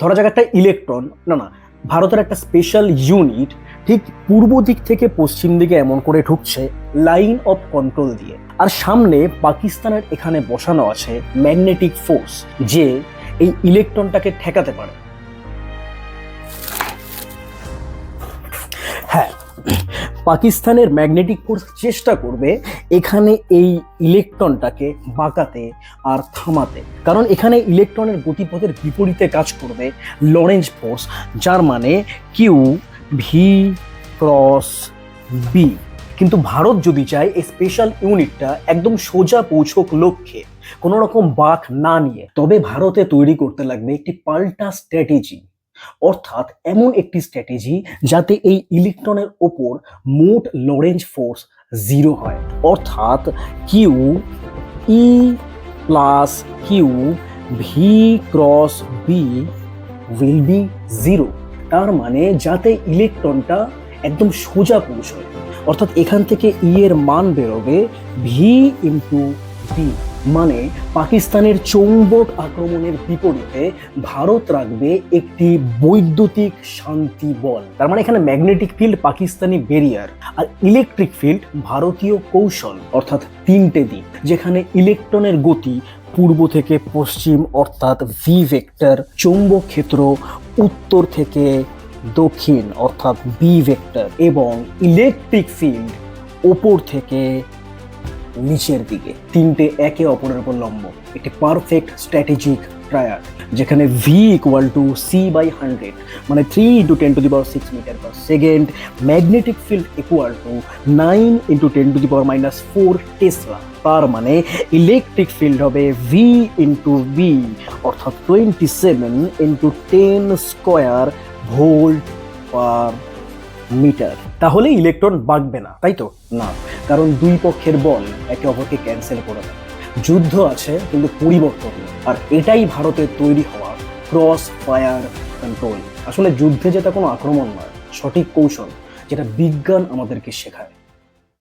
ধরা যাক একটা ইলেকট্রন না না, ভারতের একটা স্পেশাল ইউনিট ঠিক পূর্ব দিক থেকে পশ্চিম দিকে এমন করে ঢুকছে লাইন অফ কন্ট্রোল দিয়ে। আর সামনে পাকিস্তানের এখানে বসানো আছে ম্যাগনেটিক ফোর্স যে এই ইলেকট্রনটাকে ঠেকাতে পারে। পাকিস্তানের ম্যাগনেটিক ফোর্স চেষ্টা করবে এখানে এই ইলেকট্রনটাকে বাঁকাতে আর থামাতে। কারণ এখানে ইলেকট্রনের গতিপথের বিপরীতে কাজ করবে লরেঞ্জ ফোর্স যার মানে কিউ ভি ক্রস বি কিন্তু ভারত যদি চায় এই স্পেশাল ইউনিটটা একদম সোজা পৌঁছক লক্ষ্যে, কোনো রকম বাঁক না নিয়ে, তবে ভারতে তৈরি করতে লাগবে একটি পাল্টা স্ট্র্যাটেজি অর্থাৎ এমন একটি স্ট্র্যাটেজি যাতে এই ইলেকট্রনের ওপর মোট লরেঞ্জ ফোর্স জিরো হয়। অর্থাৎ Q E plus Q V cross B will be zero তার মানে যাতে ইলেকট্রনটা একদম সোজা পৌঁছয়। অর্থাৎ এখান থেকে ই এর মান বেরোবে ভি ইন্টু বি মানে পাকিস্তানের চৌম্বক আক্রমণের বিপরীতে ভারত রাখবে একটি বৈদ্যুতিক শান্তি বল। তার মানে এখানে ম্যাগনেটিক ফিল্ড পাকিস্তানি বেরিয়ার আর ইলেকট্রিক ফিল্ড ভারতীয় কৌশল, অর্থাৎ তিনটে দিক, যেখানে ইলেকট্রনের গতি পূর্ব থেকে পশ্চিম, অর্থাৎ ভি ভেক্টর চৌম্বক ক্ষেত্র উত্তর থেকে দক্ষিণ, অর্থাৎ বি ভেক্টর এবং ইলেকট্রিক ফিল্ড ওপর থেকে নিচের দিকে। তিনটে একে অপরের উপর লম্ব। একটি পারফেক্ট স্ট্র্যাটেজিক ট্রায়াড যেখানে V equal to C by hundred মানে three into ten to the power six metre per second magnetic field equal to nine into ten to the power minus four tesla তার মানে electric field হবে V into B অর্থাৎ twenty seven into ten square volt per metre তাহলে electron বাঁকবে না, তাই তো? না। কারণ দুই পক্ষের বল একে অপরকে ক্যান্সেল করে দেয়। যুদ্ধ আছে, কিন্তু পরিবর্তন আর এটাই ভারতের তৈরি হওয়া ক্রস ফায়ার কন্ট্রোল আসলে যুদ্ধে যেটা কোনো আক্রমণ নয়, সঠিক কৌশল, যেটা বিজ্ঞান আমাদেরকে শেখায়।